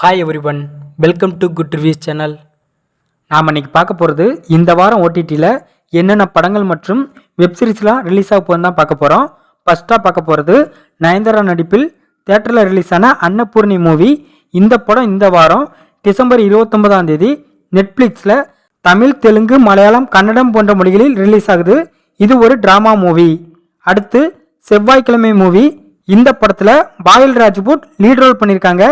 Hi everyone welcome to good reviews channel நாம் இன்றைக்கி பார்க்க போகிறது இந்த வாரம் ஓடிடியில் என்னென்ன படங்கள் மற்றும் வெப்சீரிஸ்லாம் ரிலீஸ் ஆக போகுதுன்னு தான் பார்க்க போகிறோம் ஃபஸ்ட்டாக பார்க்க போகிறது நயன்தாரா நடிப்பில் தேட்டரில் ரிலீஸ் ஆன அன்னபூர்ணி மூவி இந்த படம் இந்த வாரம் டிசம்பர் இருபத்தொன்பதாம் தேதி நெட்ஃப்ளிக்ஸில் தமிழ் தெலுங்கு மலையாளம் கன்னடம் போன்ற மொழிகளில் ரிலீஸ் ஆகுது. இது ஒரு ட்ராமா மூவி அடுத்து செவ்வாய்க்கிழமை மூவி இந்த படத்தில் பாயல் ராஜ்புட் லீட் ரோல் பண்ணியிருக்காங்க.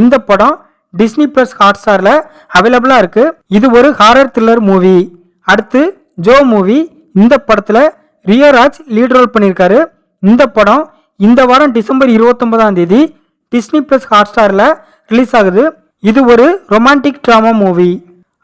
இந்த படம் டிஸ்னி ப்ளஸ் ஹாட் ஸ்டாரில் அவைலபிளாக இருக்குது இது ஒரு ஹாரர் த்ரில்லர் மூவி அடுத்து ஜோ மூவி இந்த படத்தில் ரியோராஜ் லீட் ரோல் பண்ணியிருக்காரு. இந்த படம் இந்த வாரம் டிசம்பர் இருபத்தொன்பதாம் தேதி டிஸ்னி ப்ளஸ் ஹாட் ஸ்டாரில் ரிலீஸ் ஆகுது. இது ஒரு ரொமான்டிக் ட்ராமா மூவி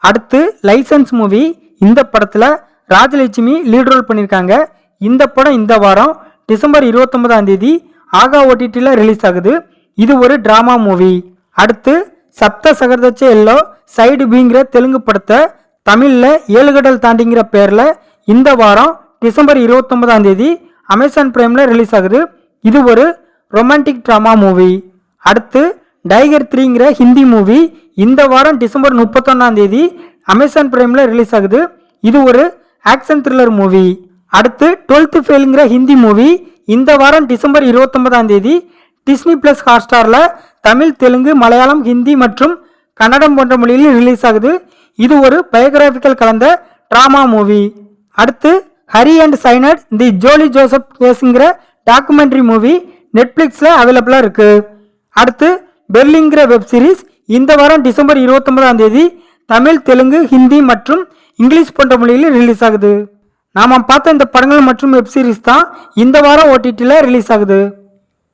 அடுத்து லைசன்ஸ் மூவி இந்த படத்தில் ராஜலட்சுமி லீட் ரோல் பண்ணியிருக்காங்க. இந்த படம் இந்த வாரம் டிசம்பர் இருபத்தொன்பதாம் தேதி ஆகா ஓடிடியில் ரிலீஸ் ஆகுது. இது ஒரு ட்ராமா மூவி அடுத்து சப்த சகர்தச்ச எல்லோ சைடு பிங்கிற தெலுங்கு படத்தை தமிழில் ஏழுகடல் தாண்டிங்கிற பேரில் இந்த வாரம் டிசம்பர் இருபத்தொன்பதாம் தேதி அமேசான் பிரைமில் ரிலீஸ் ஆகுது. இது ஒரு ரொமான்டிக் ட்ராமா மூவி அடுத்து டைகர் த்ரீங்கிற ஹிந்தி மூவி இந்த வாரம் டிசம்பர் முப்பத்தொன்னாம் தேதி அமேசான் பிரைமில் ரிலீஸ் ஆகுது. இது ஒரு ஆக்ஷன் த்ரில்லர் மூவி அடுத்து டுவெல்த்து ஃபெயிலுங்கிற ஹிந்தி மூவி இந்த வாரம் டிசம்பர் இருபத்தொன்பதாம் தேதி டிஸ்னி ப்ளஸ் ஹாட்ஸ்டாரில் தமிழ் தெலுங்கு மலையாளம் ஹிந்தி மற்றும் கன்னடம் போன்ற மொழியில் ரிலீஸ் ஆகுது. இது ஒரு பயோகிராபிக்கல் கலந்த ட்ராமா மூவி அடுத்து curry and cyanide the Jolly Joseph கேஸுங்கிற documentary movie நெட்ஃப்ளிக்ஸில் அவைலபிளாக இருக்குது அடுத்து பெர்லிங்கிற வெப் சீரிஸ் இந்த வாரம் டிசம்பர் இருபத்தொன்பதாம் தேதி தமிழ் தெலுங்கு ஹிந்தி மற்றும் இங்கிலீஷ் போன்ற மொழியில் ரிலீஸ் ஆகுது. நாம பார்த்த இந்த படங்கள் மற்றும் வெப் சீரிஸ் தான் இந்த வாரம் ஓடிடியில் ரிலீஸ் ஆகுது.